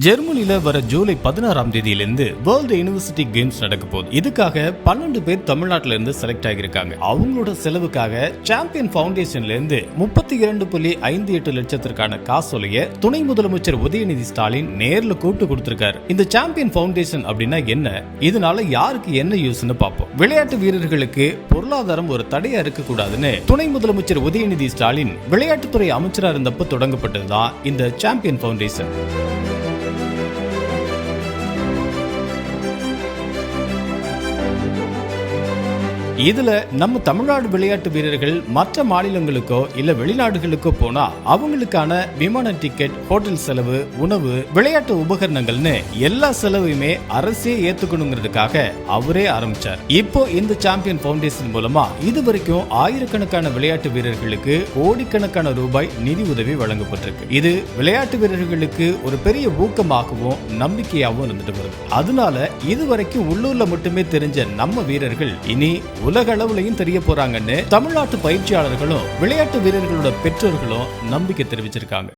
ஜெர்மனியில வர ஜூலை பதினாறாம் தேதியிலிருந்து வேர்ல்டு யூனிவர்சிட்டி கேம்ஸ் நடக்க போகுது. இதுக்காக பன்னெண்டு பேர் தமிழ்நாட்டில இருந்து செலக்ட் ஆகியிருக்காங்க. அவங்களோட செலவுக்காக சாம்பியன் ஃபவுண்டேஷன்ல இருந்து முப்பத்தி இரண்டு புள்ளி ஐந்து எட்டு லட்சத்திற்கான காசோலைய துணை முதலமைச்சர் உதயநிதி ஸ்டாலின் நேர்ல கூட்டு கொடுத்திருக்காரு. இந்த சாம்பியன் ஃபவுண்டேஷன் அப்படின்னா என்ன? இதனால யாருக்கு என்ன யூஸ்னு பார்ப்போம். விளையாட்டு வீரர்களுக்கு பொருளாதாரம் ஒரு தடையா இருக்க கூடாதுன்னு துணை முதலமைச்சர் உதயநிதி ஸ்டாலின் விளையாட்டுத்துறை அமைச்சரா இருந்தப்ப தொடங்கப்பட்டதுதான் இந்த சாம்பியன் Música இதுல நம்ம தமிழ்நாடு விளையாட்டு வீரர்கள் மற்ற மாநிலங்களுக்கோ இல்ல வெளிநாடுகளுக்கோ போனா அவங்களுக்கான விமான டிக்கெட் ஹோட்டல் செலவு உணவு விளையாட்டு உபகரணங்கள்னு எல்லா செலவையுமே அரசே ஏத்துக்கணுங்கிறதுக்காக அவரே ஆரம்பிச்சார். இப்போ இந்த சாம்பியன் ஃபவுண்டேஷன் மூலமா இது வரைக்கும் ஆயிரக்கணக்கான விளையாட்டு வீரர்களுக்கு கோடிக்கணக்கான ரூபாய் நிதி உதவி வழங்கப்பட்டிருக்கு. இது விளையாட்டு வீரர்களுக்கு ஒரு பெரிய ஊக்கமாகவும் நம்பிக்கையாகவும் இருந்துட்டு வருது. அதனால இதுவரைக்கும் உள்ளூர்ல மட்டுமே தெரிஞ்ச நம்ம வீரர்கள் இனி உலக அளவுலையும் தெரிய போறாங்கன்னு தமிழ்நாட்டு பயிற்சியாளர்களும் விளையாட்டு வீரர்களோட பெற்றோர்களும் நம்பிக்கை தெரிவிச்சிருக்காங்க.